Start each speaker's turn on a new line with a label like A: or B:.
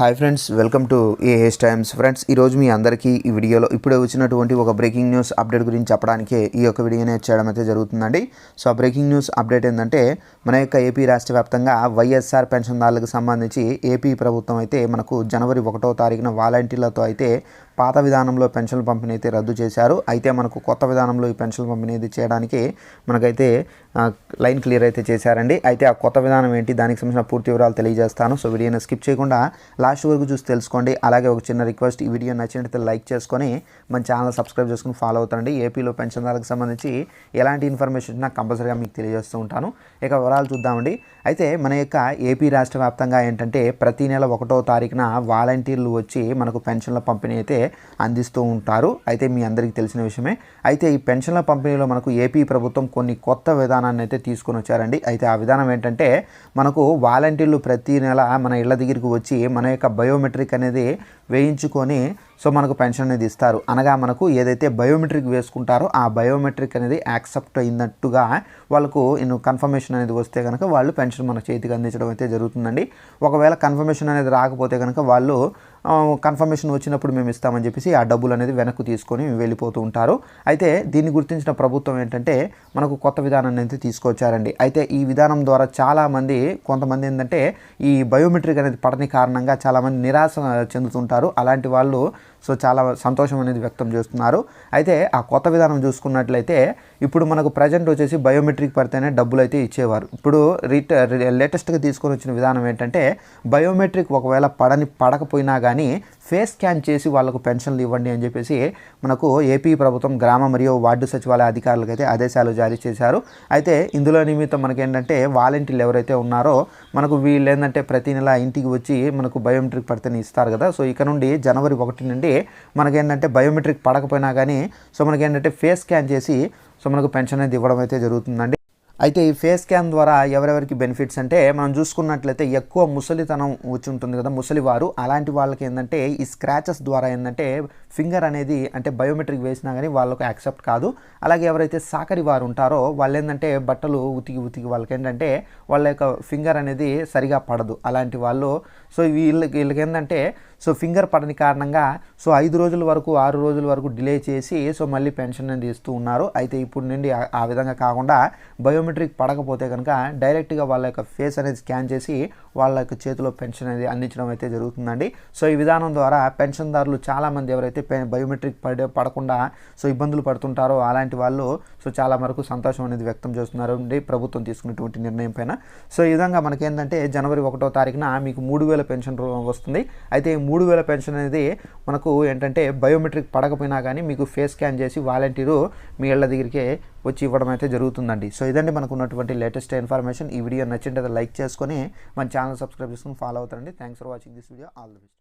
A: Hi friends welcome to AS Times. Friends ఈరోజు మీ అందరికీ ఈ వీడియోలో ఇప్పుడే వచ్చినటువంటి ఒక బ్రేకింగ్ న్యూస్ అప్డేట్ గురించి చెప్పడానికే ఈ యొక్క వీడియోనే చేయడం అయితే జరుగుతుందండి. సో ఆ బ్రేకింగ్ న్యూస్ అప్డేట్ ఏంటంటే మన యొక్క ఏపీ రాష్ట్ర వ్యాప్తంగా వైఎస్ఆర్ పెన్షన్దారులకు సంబంధించి ఏపీ ప్రభుత్వం అయితే మనకు జనవరి ఒకటో తారీఖున వాలంటీర్లతో అయితే పాత విధానంలో పెన్షన్ పంపిణీ అయితే రద్దు చేశారు. అయితే మనకు కొత్త విధానంలో ఈ పెన్షన్ పంపిణీ అయితే చేయడానికి మనకైతే లైన్ క్లియర్ అయితే చేశారండి. అయితే ఆ కొత్త విధానం ఏంటి? దానికి సంబంధించిన పూర్తి వివరాలు తెలియజేస్తాను. సో వీడియోని స్కిప్ చేయకుండా లాస్ట్ వరకు చూసి తెలుసుకోండి. అలాగే ఒక చిన్న రిక్వెస్ట్ ఈ వీడియో నచ్చినట్లయితే లైక్ చేసుకొని మన ఛానల్ సబ్స్క్రైబ్ చేసుకుని ఫాలో అవుతారండి. ఏపీలో పెన్షన్దారులకు సంబంధించి ఎలాంటి ఇన్ఫర్మేషన్ నాకు కంపల్సరీగా మీకు తెలియజేస్తూ ఉంటాను. ఇక వివరాలు చూద్దామండి. అయితే మన యొక్క ఏపీ రాష్ట్ర వ్యాప్తంగా ఏంటంటే ప్రతి నెల ఒకటో తారీఖున వాలంటీర్లు వచ్చి మనకు పెన్షన్ల పంపిణీ అయితే అందిస్తూ ఉంటారు. అయితే మీ అందరికీ తెలిసిన విషయమే. అయితే ఈ పెన్షన్ల పంపిణీలో మనకు ఏపీ ప్రభుత్వం కొన్ని కొత్త విధానాన్ని అయితే తీసుకొని వచ్చారండి. అయితే ఆ విధానం ఏంటంటే మనకు వాలంటీర్లు ప్రతి నెల మన ఇళ్ళ దగ్గరికి వచ్చి మన యొక్క బయోమెట్రిక్ అనేది వేయించుకొని సో మనకు పెన్షన్ అనేది ఇస్తారు. అనగా మనకు ఏదైతే బయోమెట్రిక్ వేసుకుంటారో ఆ బయోమెట్రిక్ అనేది యాక్సెప్ట్ అయినట్టుగా వాళ్ళకు ఇನ್ನು కన్ఫర్మేషన్ అనేది వస్తే కనుక వాళ్ళు పెన్షన్ మన చేతికి అందించడం అయితే జరుగుతుందండి. ఒకవేళ కన్ఫర్మేషన్ అనేది రాకపోతే కనుక వాళ్ళు కన్ఫర్మేషన్ వచ్చినప్పుడు మేము ఇస్తామని చెప్పేసి ఆ డబ్బులు అనేది వెనక్కు తీసుకొని వెళ్ళిపోతూ ఉంటారు. అయితే దీన్ని గుర్తించిన ప్రభుత్వం ఏంటంటే మనకు కొత్త విధానాన్ని అయితే తీసుకొచ్చారండి. అయితే ఈ విధానం ద్వారా చాలామంది కొంతమంది ఏంటంటే ఈ బయోమెట్రిక్ అనేది పడని కారణంగా చాలామంది నిరాశ చెందుతుంటారు. అలాంటి వాళ్ళు సో చాలా సంతోషం అనేది వ్యక్తం చేస్తున్నారు. అయితే ఆ కొత్త విధానం చూసుకున్నట్లయితే ఇప్పుడు మనకు ప్రజెంట్ వచ్చేసి బయోమెట్రిక్ పడితేనే డబ్బులు అయితే ఇచ్చేవారు. ఇప్పుడు రీట లేటెస్ట్గా తీసుకొని వచ్చిన విధానం ఏంటంటే బయోమెట్రిక్ ఒకవేళ పడని పడకపోయినా కానీ ఫేస్ స్కాన్ చేసి వాళ్ళకు పెన్షన్లు ఇవ్వండి అని చెప్పేసి మనకు ఏపీ ప్రభుత్వం గ్రామ మరియు వార్డు సచివాలయ అధికారులకు అయితే ఆదేశాలు జారీ చేశారు. అయితే ఇందులో నిమిత్తం మనకేంటంటే వాలంటీర్లు ఎవరైతే ఉన్నారో మనకు వీళ్ళు ఏంటంటే ప్రతి నెల ఇంటికి వచ్చి మనకు బయోమెట్రిక్ పడితేనే ఇస్తారు కదా. సో ఇక నుండి జనవరి ఒకటి నుండి మనకేంటంటే బయోమెట్రిక్ పడకపోయినా కానీ సో మనకేంటంటే ఫేస్ స్కాన్ చేసి సో మనకు పెన్షన్ అనేది ఇవ్వడం అయితే జరుగుతుందండి. అయితే ఈ ఫేస్ క్యామ్ ద్వారా ఎవరెవరికి బెనిఫిట్స్ అంటే మనం చూసుకున్నట్లయితే ఎక్కువ ముసలితనం వచ్చి ఉంటుంది కదా ముసలివారు అలాంటి వాళ్ళకి ఏంటంటే ఈ స్క్రాచెస్ ద్వారా ఏంటంటే ఫింగర్ అనేది అంటే బయోమెట్రిక్ వేసినా కానీ వాళ్ళకు యాక్సెప్ట్ కాదు. అలాగే ఎవరైతే సాకరి వారు ఉంటారో వాళ్ళు ఏంటంటే బట్టలు ఉతికి ఉతికి వాళ్ళకి ఏంటంటే వాళ్ళ యొక్క ఫింగర్ అనేది సరిగా పడదు. అలాంటి వాళ్ళు. సో వీళ్ళకి వీళ్ళకి ఏంటంటే సో ఫింగర్ పడని కారణంగా సో ఐదు రోజుల వరకు ఆరు రోజుల వరకు డిలే చేసి సో మళ్ళీ పెన్షన్ అనేది ఇస్తూ ఉన్నారు. అయితే ఇప్పుడు నుండి ఆ- విధంగా కాకుండా బయోమెట్రిక్ పడకపోతే కనుక డైరెక్ట్గా వాళ్ళ యొక్క ఫేస్ అనేది స్కాన్ చేసి వాళ్ళ యొక్క చేతిలో పెన్షన్ అనేది అందించడం అయితే జరుగుతుందండి. సో ఈ విధానం ద్వారా పెన్షన్దారులు చాలామంది ఎవరైతే పె బయోమెట్రిక్ పడే పడకుండా సో ఇబ్బందులు పడుతుంటారో అలాంటి వాళ్ళు సో చాలా వరకు సంతోషం అనేది వ్యక్తం చేస్తున్నారు అండి ప్రభుత్వం తీసుకున్నటువంటి నిర్ణయం పైన. సో ఈ విధంగా మనకేంటంటే జనవరి ఒకటో తారీఖున మీకు మూడు వేల పెన్షన్ వస్తుంది. అయితే ఈ మూడు వేల పెన్షన్ అనేది మనకు ఏంటంటే బయోమెట్రిక్ పడకపోయినా కానీ మీకు ఫేస్ స్కాన్ చేసి వాలంటీరు మీ ఇళ్ళ దగ్గరికి వచ్చి ఇవ్వడం అయితే జరుగుతుందండి. సో ఇదండి మనకు ఉన్నటువంటి లేటెస్ట్ ఇన్ఫర్మేషన్ ఈ వీడియో నచ్చింటే లైక్ చేసుకొని మన ఛానల్ సబ్స్క్రైబ్ చేసుకొని ఫాలో అవుతారండి. Thanks for watching this video all the best